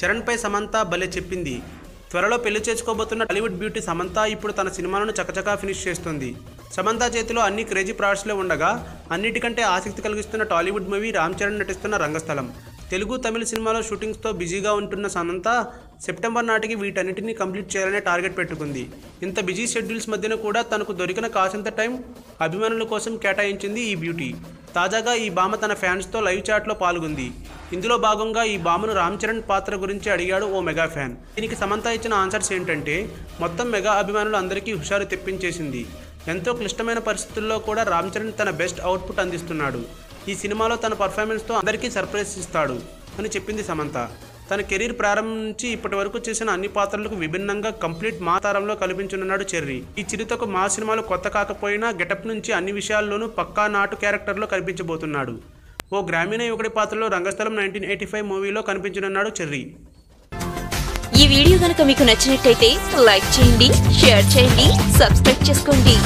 చరణ్పై సమంత భలే చెప్పింది. త్వరలో పెళ్ళి చేసుకోబోతున్న టాలీవుడ్ బ్యూటీ సమంత ఇప్పుడు తన సినిమాలను చకచకా ఫినిష్ చేస్తుంది. సమంత చేతిలో అన్ని క్రేజీ ప్రాడక్ట్స్లే ఉండగా అన్నిటికంటే ఆసక్తి కలిగిస్తున్న టాలీవుడ్ మూవీ రామ్ చరణ్ నటిస్తున్న రంగస్థలం. తెలుగు తమిళ సినిమాలో షూటింగ్స్తో బిజీగా ఉంటున్న సమంత సెప్టెంబర్ నాటికి వీటన్నిటిని కంప్లీట్ చేయాలనే టార్గెట్ పెట్టుకుంది. ఇంత బిజీ షెడ్యూల్స్ మధ్యన కూడా తనకు దొరికిన కాసింత టైం అభిమానుల కోసం కేటాయించింది ఈ బ్యూటీ. తాజాగా ఈ భామ తన ఫ్యాన్స్తో లైవ్ చాట్లో పాల్గొంది. ఇందులో భాగంగా ఈ భామను రామ్ చరణ్ పాత్ర గురించి అడిగాడు ఓ మెగా ఫ్యాన్. దీనికి సమంత ఇచ్చిన ఆన్సర్స్ ఏంటంటే మొత్తం మెగా అభిమానులు అందరికీ హుషారు తెప్పించేసింది. ఎంతో క్లిష్టమైన పరిస్థితుల్లో కూడా రామ్ చరణ్ తన బెస్ట్ అవుట్పుట్ అందిస్తున్నాడు. ఈ సినిమాలో తన పర్ఫార్మెన్స్తో అందరికీ సర్ప్రైజ్ ఇస్తాడు అని చెప్పింది సమంత. తన కెరీర్ ప్రారంభం నుంచి ఇప్పటి వరకు చేసిన అన్ని పాత్రలకు విభిన్నంగా కంప్లీట్ మా తారంలో కల్పించనున్నాడు చెర్రీ. ఈ చిరుతకు మా సినిమాలు కొత్త కాకపోయినా గెటప్ నుంచి అన్ని విషయాల్లోనూ పక్కా నాటు క్యారెక్టర్లో కనిపించబోతున్నాడు. ఓ గ్రామీణ యువకుడి పాత్రలో రంగస్థలం నైన్టీన్ ఎయిటీ ఫైవ్ మూవీలో కనిపించనున్నాడు చెర్రీ. ఈ వీడియో గనుక మీకు నచ్చినట్టయితే లైక్ చేయండి షేర్ చేయండి సబ్స్క్రైబ్ చేసుకోండి.